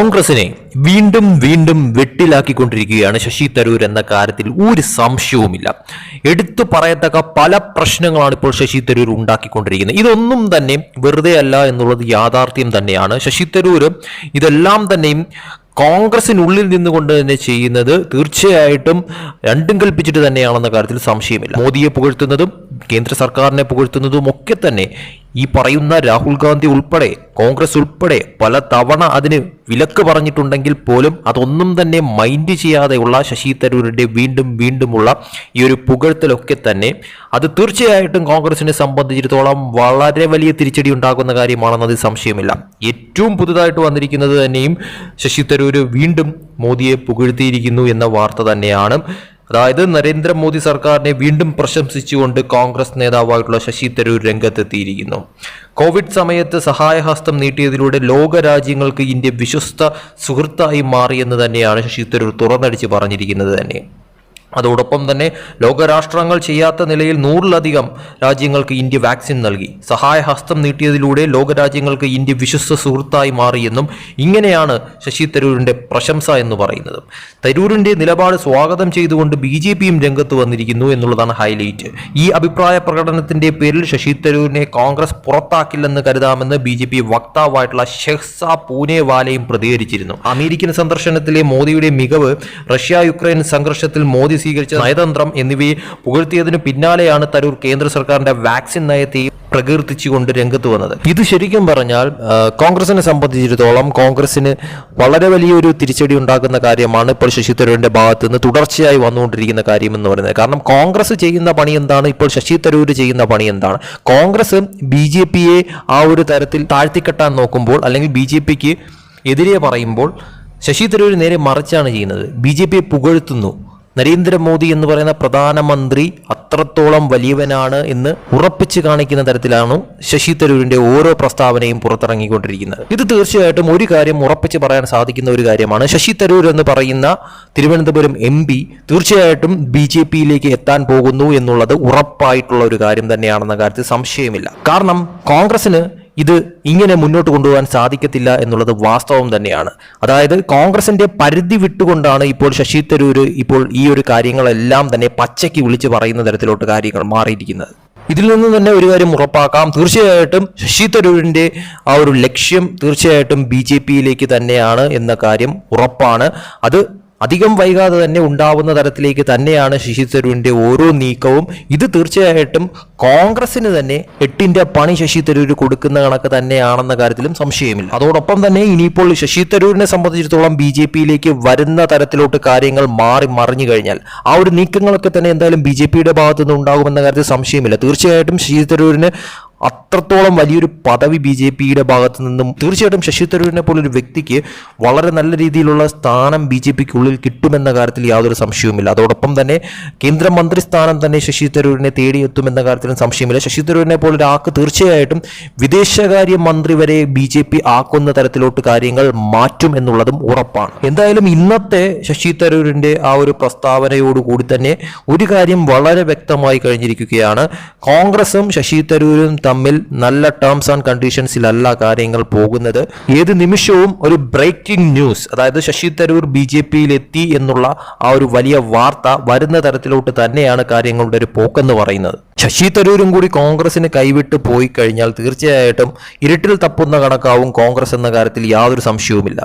കോൺഗ്രസിനെ വീണ്ടും വീണ്ടും വെട്ടിലാക്കിക്കൊണ്ടിരിക്കുകയാണ് ശശി തരൂർ എന്ന കാര്യത്തിൽ ഒരു സംശയവുമില്ല. എടുത്തു പറയത്തക്ക പല പ്രശ്നങ്ങളാണ് ഇപ്പോൾ ശശി തരൂർ ഉണ്ടാക്കിക്കൊണ്ടിരിക്കുന്നത്. ഇതൊന്നും തന്നെ വെറുതെ അല്ല എന്നുള്ളത് യാഥാർത്ഥ്യം തന്നെയാണ്. ശശി തരൂർ ഇതെല്ലാം തന്നെയും കോൺഗ്രസിനുള്ളിൽ നിന്നുകൊണ്ട് തന്നെ ചെയ്യുന്നത് തീർച്ചയായിട്ടും രണ്ടും കൽപ്പിച്ചിട്ട് തന്നെയാണെന്ന കാര്യത്തിൽ സംശയമില്ല. മോദിയെ പുകഴ്ത്തുന്നതും കേന്ദ്ര സർക്കാരിനെ പുകഴ്ത്തുന്നതും ഒക്കെ തന്നെ ഈ പറയുന്ന രാഹുൽ ഗാന്ധി ഉൾപ്പെടെ കോൺഗ്രസ് ഉൾപ്പെടെ പല തവണ അതിന് വിലക്ക് പറഞ്ഞിട്ടുണ്ടെങ്കിൽ പോലും അതൊന്നും തന്നെ മൈൻഡ് ചെയ്യാതെയുള്ള ശശി തരൂരിന്റെ വീണ്ടും വീണ്ടുമുള്ള ഈ ഒരു പുകഴ്ത്തലൊക്കെ തന്നെ അത് തീർച്ചയായിട്ടും കോൺഗ്രസിനെ സംബന്ധിച്ചിടത്തോളം വളരെ വലിയ തിരിച്ചടി ഉണ്ടാകുന്ന കാര്യമാണെന്നത് സംശയമില്ല. ഏറ്റവും പുതുതായിട്ട് വന്നിരിക്കുന്നത് തന്നെയും ശശി തരൂർ വീണ്ടും മോദിയെ പുകഴ്ത്തിയിരിക്കുന്നു എന്ന വാർത്ത തന്നെയാണ്. അതായത് നരേന്ദ്രമോദി സർക്കാരിനെ വീണ്ടും പ്രശംസിച്ചുകൊണ്ട് കോൺഗ്രസ് നേതാവായിട്ടുള്ള ശശി തരൂർ രംഗത്തെത്തിയിരിക്കുന്നു. കോവിഡ് സമയത്ത് സഹായഹസ്തം നീട്ടിയതിലൂടെ ലോക രാജ്യങ്ങൾക്ക് ഇന്ത്യ വിശ്വസ്ത സുഹൃത്തായി മാറിയെന്ന് തന്നെയാണ് ശശി തരൂർ തുറന്നടിച്ച് പറഞ്ഞിരിക്കുന്നത് തന്നെ. അതോടൊപ്പം തന്നെ ലോകരാഷ്ട്രങ്ങൾ ചെയ്യാത്ത നിലയിൽ നൂറിലധികം രാജ്യങ്ങൾക്ക് ഇന്ത്യ വാക്സിൻ നൽകി. സഹായഹസ്തം നീട്ടിയതിലൂടെ ലോകരാജ്യങ്ങൾക്ക് ഇന്ത്യ വിശ്വസ്ത സുഹൃത്തായി മാറിയെന്നും ഇങ്ങനെയാണ് ശശി തരൂരിന്റെ പ്രശംസ എന്ന് പറയുന്നത്. തരൂരിന്റെ നിലപാട് സ്വാഗതം ചെയ്തുകൊണ്ട് ബി ജെ പിയും രംഗത്ത് വന്നിരിക്കുന്നു എന്നുള്ളതാണ് ഹൈലൈറ്റ്. ഈ അഭിപ്രായ പ്രകടനത്തിന്റെ പേരിൽ ശശി തരൂരിനെ കോൺഗ്രസ് പുറത്താക്കില്ലെന്ന് കരുതാമെന്ന് ബി ജെ പി വക്താവായിട്ടുള്ള ഷെഹ്സ പൂനെവാലയും പ്രതികരിച്ചിരുന്നു. അമേരിക്കൻ സന്ദർശനത്തിലെ മോദിയുടെ മികവ് റഷ്യ യുക്രൈൻ സംഘർഷത്തിൽ മോദി സ്വീകരിച്ച നയതന്ത്രം എന്നിവയെ പുകഴ്ത്തിയതിനു പിന്നാലെയാണ് തരൂർ കേന്ദ്ര സർക്കാരിന്റെ വാക്സിൻ നയത്തെ പ്രകീർത്തിച്ചുകൊണ്ട് രംഗത്ത് വന്നത്. ഇത് ശരിക്കും പറഞ്ഞാൽ കോൺഗ്രസിനെ സംബന്ധിച്ചിടത്തോളം കോൺഗ്രസിന് വളരെ വലിയൊരു തിരിച്ചടി ഉണ്ടാക്കുന്ന കാര്യമാണ് ഇപ്പോൾ ശശി തരൂരിന്റെ ഭാഗത്ത് നിന്ന് തുടർച്ചയായി വന്നുകൊണ്ടിരിക്കുന്ന കാര്യം എന്ന് പറയുന്നത്. കാരണം കോൺഗ്രസ് ചെയ്യുന്ന പണി എന്താണ്? ഇപ്പോൾ ശശി തരൂർ ചെയ്യുന്ന പണി എന്താണ്? കോൺഗ്രസ് ബി ജെ പിയെ ആ ഒരു തരത്തിൽ താഴ്ത്തിക്കെട്ടാൻ നോക്കുമ്പോൾ അല്ലെങ്കിൽ ബി ജെ പിക്ക് എതിരെ പറയുമ്പോൾ ശശി തരൂർ നേരെ മറിച്ചാണ് ചെയ്യുന്നത്. ബി ജെ പിയെ പുകഴ്ത്തുന്നു. നരേന്ദ്രമോദി എന്ന് പറയുന്ന പ്രധാനമന്ത്രി അത്രത്തോളം വലിയവനാണ് എന്ന് ഉറപ്പിച്ച് കാണിക്കുന്ന തരത്തിലാണ് ശശി തരൂരിന്റെ ഓരോ പ്രസ്താവനയും പുറത്തിറങ്ങിക്കൊണ്ടിരിക്കുന്നത്. ഇത് തീർച്ചയായിട്ടും ഒരു കാര്യം ഉറപ്പിച്ച് പറയാൻ സാധിക്കുന്ന ഒരു കാര്യമാണ്. ശശി തരൂർ എന്ന് പറയുന്ന തിരുവനന്തപുരം എം പി തീർച്ചയായിട്ടും ബി ജെ പിയിലേക്ക് എത്താൻ പോകുന്നു എന്നുള്ളത് ഉറപ്പായിട്ടുള്ള ഒരു കാര്യം തന്നെയാണെന്ന കാര്യത്തിൽ സംശയമില്ല. കാരണം കോൺഗ്രസിന് ഇത് ഇങ്ങനെ മുന്നോട്ട് കൊണ്ടുപോകാൻ സാധിക്കത്തില്ല എന്നുള്ളത് വാസ്തവം തന്നെയാണ്. അതായത് കോൺഗ്രസിന്റെ പരിധി വിട്ടുകൊണ്ടാണ് ഇപ്പോൾ ശശി തരൂർ ഇപ്പോൾ ഈ ഒരു കാര്യങ്ങളെല്ലാം തന്നെ പച്ചയ്ക്ക് വിളിച്ചു പറയുന്ന തരത്തിലോട്ട് കാര്യങ്ങൾ മാറിയിരിക്കുന്നത്. ഇതിൽ നിന്ന് തന്നെ ഒരു കാര്യം ഉറപ്പാക്കാം. തീർച്ചയായിട്ടും ശശി തരൂരിന്റെ ആ ഒരു ലക്ഷ്യം തീർച്ചയായിട്ടും ബി ജെ പിയിലേക്ക് തന്നെയാണ് എന്ന കാര്യം ഉറപ്പാണ്. അത് അധികം വൈകാതെ തന്നെ ഉണ്ടാവുന്ന തരത്തിലേക്ക് തന്നെയാണ് ശശി തരൂരിന്റെ ഓരോ നീക്കവും. ഇത് തീർച്ചയായിട്ടും കോൺഗ്രസിന് തന്നെ എട്ടിന്റെ പണി ശശി തരൂർ കൊടുക്കുന്ന കണക്ക് തന്നെയാണെന്ന കാര്യത്തിലും സംശയമില്ല. അതോടൊപ്പം തന്നെ ഇനിയിപ്പോൾ ശശി തരൂരിനെ സംബന്ധിച്ചിടത്തോളം ബി ജെ പിയിലേക്ക് വരുന്ന തരത്തിലോട്ട് കാര്യങ്ങൾ മാറി മറിഞ്ഞു കഴിഞ്ഞാൽ ആ ഒരു നീക്കങ്ങളൊക്കെ തന്നെ എന്തായാലും ബി ജെ പിയുടെ ഭാഗത്തു നിന്ന് ഉണ്ടാകുമെന്ന കാര്യത്തിൽ സംശയമില്ല. തീർച്ചയായിട്ടും ശശി തരൂരിന് അത്രത്തോളം വലിയൊരു പദവി ബി ജെ പിയുടെ ഭാഗത്ത് നിന്നും തീർച്ചയായിട്ടും ശശി തരൂരിനെ പോലൊരു വ്യക്തിക്ക് വളരെ നല്ല രീതിയിലുള്ള സ്ഥാനം ബി ജെ പിക്കുള്ളിൽ കിട്ടുമെന്ന കാര്യത്തിൽ യാതൊരു സംശയവുമില്ല. അതോടൊപ്പം തന്നെ കേന്ദ്രമന്ത്രി സ്ഥാനം തന്നെ ശശി തരൂരിനെ തേടിയെത്തുമെന്ന കാര്യത്തിലും സംശയമില്ല. ശശി തരൂരിനെ പോലൊരാൾക്ക് തീർച്ചയായിട്ടും വിദേശകാര്യ മന്ത്രി വരെ ബി ജെ പി ആക്കുന്ന തരത്തിലോട്ട് കാര്യങ്ങൾ മാറ്റും എന്നുള്ളതും ഉറപ്പാണ്. എന്തായാലും ഇന്നത്തെ ശശി തരൂരിന്റെ ആ ഒരു പ്രസ്താവനയോടുകൂടി തന്നെ ഒരു കാര്യം വളരെ വ്യക്തമായി കഴിഞ്ഞിരിക്കുകയാണ്. കോൺഗ്രസും ശശി തരൂരും തമ്മിൽ നല്ല ടേംസ് ആൻഡ് കണ്ടീഷൻസിലല്ല കാര്യങ്ങൾ പോകുന്നത്. ഏത് നിമിഷവും ഒരു ബ്രേക്കിംഗ് ന്യൂസ് അതായത് ശശി തരൂർ ബി ജെ പിയിൽ എത്തി എന്നുള്ള ആ ഒരു വലിയ വാർത്ത വരുന്ന തരത്തിലോട്ട് തന്നെയാണ് കാര്യങ്ങളുടെ ഒരു പോക്കെന്ന് പറയുന്നത്. ശശി തരൂരും കൂടി കോൺഗ്രസിന് കൈവിട്ട് പോയി കഴിഞ്ഞാൽ തീർച്ചയായിട്ടും ഇരുട്ടിൽ തപ്പുന്ന കണക്കാവും കോൺഗ്രസ് എന്ന കാര്യത്തിൽ യാതൊരു സംശയവുമില്ല.